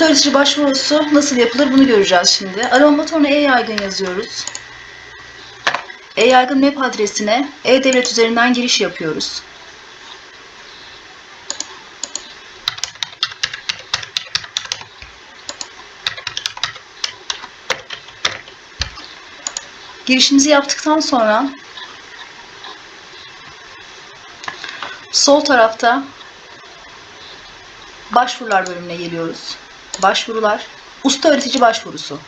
Öğretici başvurusu nasıl yapılır bunu göreceğiz şimdi. Arama motoruna e-yaygın yazıyoruz. E-yaygın web adresine e-devlet üzerinden giriş yapıyoruz. Girişimizi yaptıktan sonra sol tarafta başvurular bölümüne geliyoruz. Başvurular, usta öğretici başvurusu.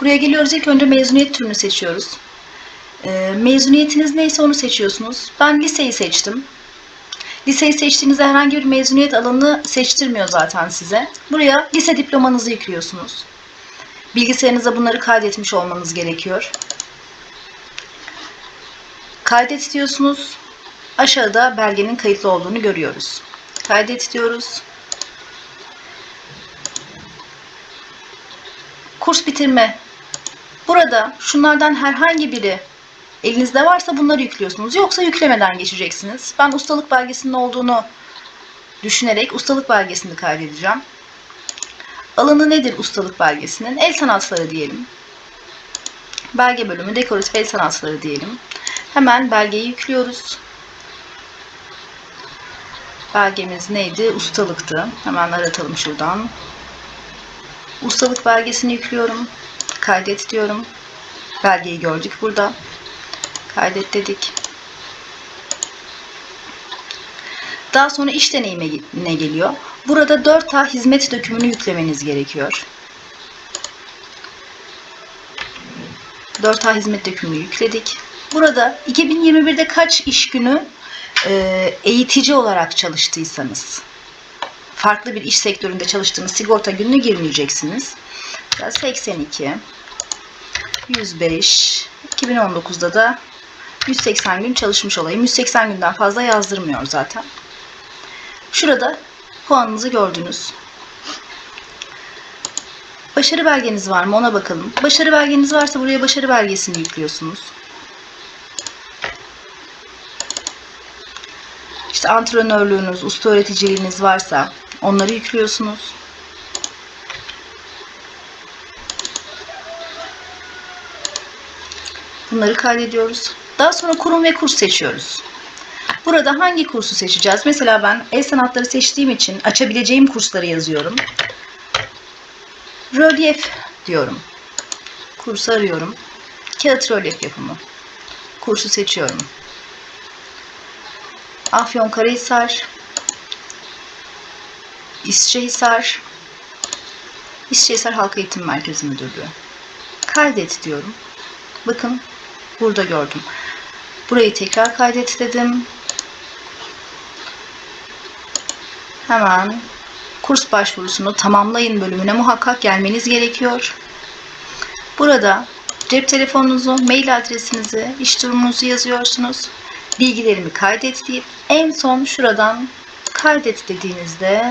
Buraya geliyoruz. İlk önce mezuniyet türünü seçiyoruz. Ee, mezuniyetiniz neyse onu seçiyorsunuz. Ben liseyi seçtim. Liseyi seçtiğinizde herhangi bir mezuniyet alanı seçtirmiyor zaten size. Buraya lise diplomanızı yüklüyorsunuz. Bilgisayarınıza bunları kaydetmiş olmanız gerekiyor. Kaydet diyorsunuz. Aşağıda belgenin kayıtlı olduğunu görüyoruz. Kaydet diyoruz. Kurs bitirme. Burada şunlardan herhangi biri elinizde varsa bunları yüklüyorsunuz. Yoksa yüklemeden geçeceksiniz. Ben ustalık belgesinin olduğunu düşünerek ustalık belgesini kaydedeceğim. Alanı nedir ustalık belgesinin? El sanatları diyelim. Belge bölümü dekoratif el sanatları diyelim. Hemen belgeyi yüklüyoruz. Belgemiz neydi? Ustalıktı. Hemen aratalım şuradan. Ustalık belgesini yüklüyorum. Kaydet diyorum. Belgeyi gördük burada. Kaydet dedik. Daha sonra iş deneyimine geliyor. Burada 4A hizmet dökümünü yüklemeniz gerekiyor. 4A hizmet dökümünü yükledik. Burada 2021'de kaç iş günü eğitici olarak çalıştıysanız, farklı bir iş sektöründe çalıştığınız sigorta gününü girmeyeceksiniz. 82, 105, 2019'da da 180 gün çalışmış olayım. 180 günden fazla yazdırmıyor zaten. Şurada puanınızı gördünüz. Başarı belgeniz var mı ona bakalım. Başarı belgeniz varsa buraya başarı belgesini yüklüyorsunuz. İşte antrenörlüğünüz, usta öğreticiliğiniz varsa onları yüklüyorsunuz. Bunları kaydediyoruz. Daha sonra kurum ve kurs seçiyoruz. Burada hangi kursu seçeceğiz? Mesela ben el sanatları seçtiğim için açabileceğim kursları yazıyorum. Rölyef diyorum. Kursu arıyorum. Kağıt rölyef yapımı. Kursu seçiyorum. Afyonkarahisar, İsçehisar, İsçehisar Halk Eğitim Merkezi Müdürlüğü. Kaydet diyorum. Bakın burada gördüm. Burayı tekrar kaydet dedim. Hemen kurs başvurusunu tamamlayın bölümüne muhakkak gelmeniz gerekiyor. Burada cep telefonunuzu, mail adresinizi, iş durumunuzu yazıyorsunuz. Bilgilerimi kaydet deyip en son şuradan kaydet dediğinizde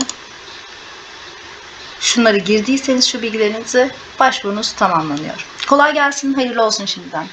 şunları girdiyseniz şu bilgilerinizi başvurunuz tamamlanıyor. Kolay gelsin, hayırlı olsun şimdiden.